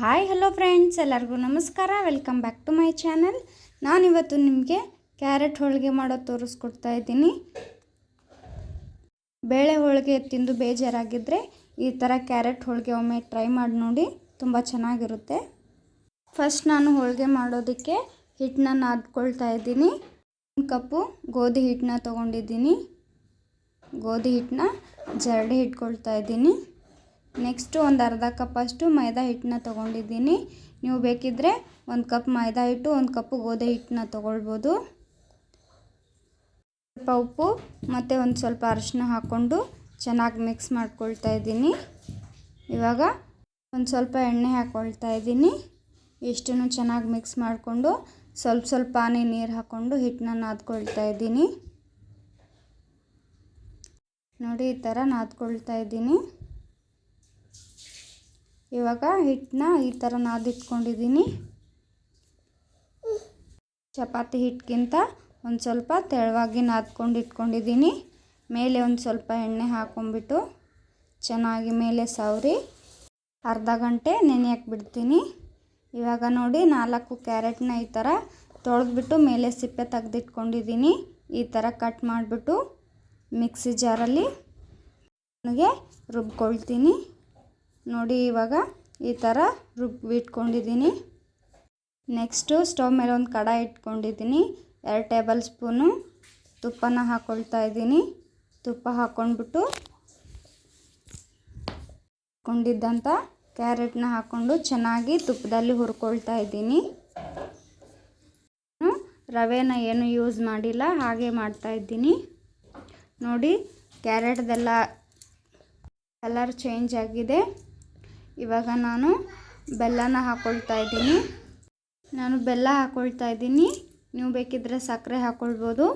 Hi hello friends ಎಲ್ಲರಿಗೂ ನಮಸ್ಕಾರ. Welcome back to my channel ನಾನಿವತ್ತು ನಿಮಗೆ ಕ್ಯಾರೆಟ್ ಹೋಳಿಗೆ ಮಾಡೋದು ತೋರಿಸ್ಕೊಡ್ತಾ ಇದ್ದೀನಿ. ಬೇಳೆ ಹೋಳಿಗೆ ತಿಂದು ಬೇಜಾರಾಗಿದ್ದರೆ ಈ ಥರ ಕ್ಯಾರೆಟ್ ಹೋಳಿಗೆ ಒಮ್ಮೆ ಟ್ರೈ ಮಾಡಿ ನೋಡಿ, ತುಂಬ ಚೆನ್ನಾಗಿರುತ್ತೆ. ಫಸ್ಟ್ ನಾನು ಹೋಳಿಗೆ ಮಾಡೋದಕ್ಕೆ ಹಿಟ್ಟನ್ನ ನಾದ್ಕೊಳ್ತಾ ಇದ್ದೀನಿ. ಒಂದು ಕಪ್ಪು ಗೋಧಿ ಹಿಟ್ಟನ್ನ ತೊಗೊಂಡಿದ್ದೀನಿ. ಗೋಧಿ ಹಿಟ್ಟನ್ನ ಜರಡಿ ಇಟ್ಕೊಳ್ತಾ ಇದ್ದೀನಿ. ನೆಕ್ಸ್ಟು ಒಂದು ಅರ್ಧ ಕಪ್ಪಷ್ಟು ಮೈದಾ ಹಿಟ್ಟನ್ನ ತೊಗೊಂಡಿದ್ದೀನಿ. ನೀವು ಬೇಕಿದ್ದರೆ ಒಂದು ಕಪ್ ಮೈದಾ ಹಿಟ್ಟು, ಒಂದು ಕಪ್ಪು ಗೋಧಿ ಹಿಟ್ಟನ್ನ ತೊಗೊಳ್ಬೋದು. ಸ್ವಲ್ಪ ಉಪ್ಪು ಮತ್ತು ಒಂದು ಸ್ವಲ್ಪ ಅರಿಶಿನ ಹಾಕ್ಕೊಂಡು ಚೆನ್ನಾಗಿ ಮಿಕ್ಸ್ ಮಾಡ್ಕೊಳ್ತಾ ಇದ್ದೀನಿ. ಇವಾಗ ಒಂದು ಸ್ವಲ್ಪ ಎಣ್ಣೆ ಹಾಕ್ಕೊಳ್ತಾ ಇದ್ದೀನಿ. ಇಷ್ಟನ್ನು ಚೆನ್ನಾಗಿ ಮಿಕ್ಸ್ ಮಾಡಿಕೊಂಡು ಸ್ವಲ್ಪ ಸ್ವಲ್ಪನೇ ನೀರು ಹಾಕ್ಕೊಂಡು ಹಿಟ್ಟನ್ನ ನಾದ್ಕೊಳ್ತಾ ಇದ್ದೀನಿ. ನೋಡಿ ಈ ಥರ ನಾದ್ಕೊಳ್ತಾ ಇದ್ದೀನಿ. ಇವಾಗ ಹಿಟ್ಟನ್ನ ಈ ಥರ ನಾದಿಟ್ಕೊಂಡಿದ್ದೀನಿ. ಚಪಾತಿ ಹಿಟ್ಟಿಗಿಂತ ಒಂದು ಸ್ವಲ್ಪ ತೆಳುವಾಗಿ ನಾದ್ಕೊಂಡು ಇಟ್ಕೊಂಡಿದ್ದೀನಿ. ಮೇಲೆ ಒಂದು ಸ್ವಲ್ಪ ಎಣ್ಣೆ ಹಾಕೊಂಡ್ಬಿಟ್ಟು ಚೆನ್ನಾಗಿ ಮೇಲೆ ಸವರಿ. ಅರ್ಧ ಗಂಟೆ ನೆನೆಯಕ್ಕೆ ಬಿಡ್ತೀನಿ. ಇವಾಗ ನೋಡಿ ನಾಲ್ಕು ಕ್ಯಾರೆಟ್ನ ಈ ಥರ ತೊಳೆದ್ಬಿಟ್ಟು ಮೇಲೆ ಸಿಪ್ಪೆ ತೆಗೆದಿಟ್ಕೊಂಡಿದ್ದೀನಿ. ಈ ಥರ ಕಟ್ ಮಾಡಿಬಿಟ್ಟು ಮಿಕ್ಸಿ ಜಾರಲ್ಲಿ ನನಗೆ ರುಬ್ಕೊಳ್ತೀನಿ. ನೋಡಿ ಇವಾಗ ಈ ಥರ ರುಬ್ಬಿಟ್ಕೊಂಡಿದ್ದೀನಿ ನೆಕ್ಸ್ಟು ಸ್ಟವ್ ಮೇಲೆ ಒಂದು ಕಡ ಇಟ್ಕೊಂಡಿದ್ದೀನಿ. ಎರಡು ಟೇಬಲ್ ಸ್ಪೂನು ತುಪ್ಪನ ಹಾಕ್ಕೊಳ್ತಾ ಇದ್ದೀನಿ. ತುಪ್ಪ ಹಾಕ್ಕೊಂಡ್ಬಿಟ್ಟು ಕೊಂಡಿದ್ದಂಥ ಕ್ಯಾರೆಟ್ನ ಹಾಕ್ಕೊಂಡು ಚೆನ್ನಾಗಿ ತುಪ್ಪದಲ್ಲಿ ಹುರ್ಕೊಳ್ತಾ ಇದ್ದೀನಿ. ರವೆನ ಏನು ಯೂಸ್ ಮಾಡಿಲ್ಲ, ಹಾಗೆ ಮಾಡ್ತಾ ಇದ್ದೀನಿ. ನೋಡಿ, ಕ್ಯಾರೆಟ್ದೆಲ್ಲ ಕಲರ್ ಚೇಂಜ್ ಆಗಿದೆ. ಇವಾಗ ನಾನು ಬೆಲ್ಲನ ಹಾಕ್ಕೊಳ್ತಾ ಇದ್ದೀನಿ. ನಾನು ಬೆಲ್ಲ ಹಾಕ್ಕೊಳ್ತಾ ಇದ್ದೀನಿ. ನೀವು ಬೇಕಿದ್ದರೆ ಸಕ್ಕರೆ ಹಾಕ್ಕೊಳ್ಬೋದು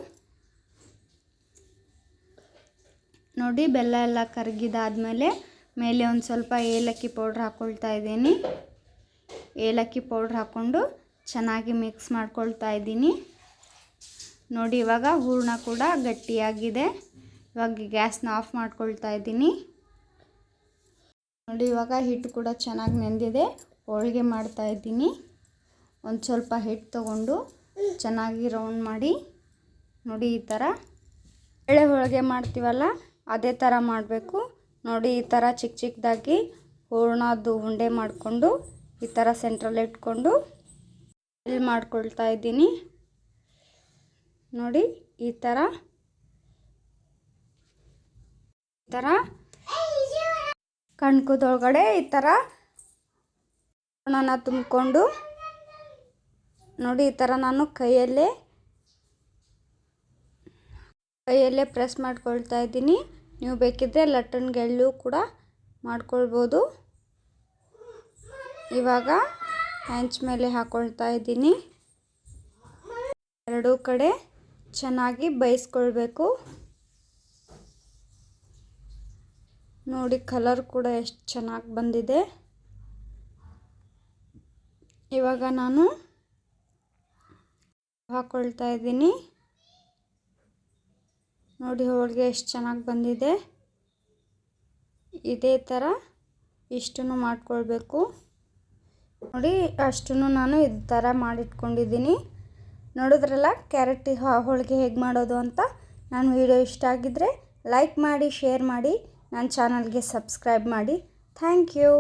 ನೋಡಿ, ಬೆಲ್ಲ ಎಲ್ಲ ಕರಗಿದಾದಮೇಲೆ ಮೇಲೆ ಒಂದು ಸ್ವಲ್ಪ ಏಲಕ್ಕಿ ಪೌಡ್ರ್ ಹಾಕ್ಕೊಳ್ತಾ ಇದ್ದೀನಿ. ಏಲಕ್ಕಿ ಪೌಡ್ರ್ ಹಾಕ್ಕೊಂಡು ಚೆನ್ನಾಗಿ ಮಿಕ್ಸ್ ಮಾಡ್ಕೊಳ್ತಾ ಇದ್ದೀನಿ. ನೋಡಿ, ಇವಾಗ ಹೂರ್ಣ ಕೂಡ ಗಟ್ಟಿಯಾಗಿದೆ. ಇವಾಗ ಗ್ಯಾಸ್ನ ಆಫ್ ಮಾಡ್ಕೊಳ್ತಾ ಇದ್ದೀನಿ. ನೋಡಿ, ಇವಾಗ ಹಿಟ್ಟು ಕೂಡ ಚೆನ್ನಾಗಿ ನೆಂದಿದೆ. ಹೋಳಿಗೆ ಮಾಡ್ತಾ ಇದ್ದೀನಿ. ಒಂದು ಸ್ವಲ್ಪ ಹಿಟ್ಟು ತಗೊಂಡು ಚೆನ್ನಾಗಿ ರೌಂಡ್ ಮಾಡಿ, ನೋಡಿ ಈ ಥರ ಎಳೆ ಹೋಳಿಗೆ ಮಾಡ್ತೀವಲ್ಲ, ಅದೇ ಥರ ಮಾಡಬೇಕು. ನೋಡಿ, ಈ ಥರ ಚಿಕ್ಕ ಚಿಕ್ಕದಾಗಿ ಹೂರ್ಣದ್ದು ಉಂಡೆ ಮಾಡಿಕೊಂಡು, ಈ ಥರ ಸೆಂಟ್ರಲ್ಲಿ ಇಟ್ಕೊಂಡು ಇಲ್ಲಿ ಮಾಡ್ಕೊಳ್ತಾ ಇದ್ದೀನಿ. ನೋಡಿ, ಈ ಥರ ಈ ಥರ ಕಣ್ಕುದೊಳಗಡೆ ಈ ಥರ ಹಣನ ತುಂಬಿಕೊಂಡು, ನೋಡಿ ಈ ಥರ ನಾನು ಕೈಯಲ್ಲೇ ಕೈಯಲ್ಲೇ ಪ್ರೆಸ್ ಮಾಡ್ಕೊಳ್ತಾ ಇದ್ದೀನಿ. ನೀವು ಬೇಕಿದ್ದರೆ ಲಟ್ಟನ್ ಗೆಳ್ಳು ಕೂಡ ಮಾಡ್ಕೊಳ್ಬೋದು. ಇವಾಗ ಹ್ಯಾಂಚ್ ಮೇಲೆ ಹಾಕ್ಕೊಳ್ತಾ ಇದ್ದೀನಿ. ಎರಡೂ ಕಡೆ ಚೆನ್ನಾಗಿ ಬೇಯಿಸ್ಕೊಳ್ಬೇಕು. ನೋಡಿ ಕಲರ್ ಕೂಡ ಎಷ್ಟು ಚೆನ್ನಾಗಿ ಬಂದಿದೆ. ಇವಾಗ ನಾನು ಹಾಕೊಳ್ತಾ ಇದ್ದೀನಿ. ನೋಡಿ ಹೋಳಿಗೆ ಎಷ್ಟು ಚೆನ್ನಾಗಿ ಬಂದಿದೆ. ಇದೇ ಥರ ಇಷ್ಟನ್ನು ಮಾಡ್ಕೊಳ್ಬೇಕು. ನೋಡಿ ಅಷ್ಟನ್ನು ನಾನು ಈ ಥರ ಮಾಡಿಟ್ಕೊಂಡಿದ್ದೀನಿ. ನೋಡಿದ್ರಲ್ಲ ಕ್ಯಾರೆಟ್ ಹೋಳಿಗೆ ಹೇಗೆ ಮಾಡೋದು ಅಂತ. ನಾನು ವಿಡಿಯೋ ಇಷ್ಟ ಆಗಿದ್ದರೆ ಲೈಕ್ ಮಾಡಿ, ಶೇರ್ ಮಾಡಿ. ನನ್ನ ಚಾನಲ್ಗೆ ಸಬ್ಸ್ಕ್ರೈಬ್ ಮಾಡಿ ಥ್ಯಾಂಕ್ ಯು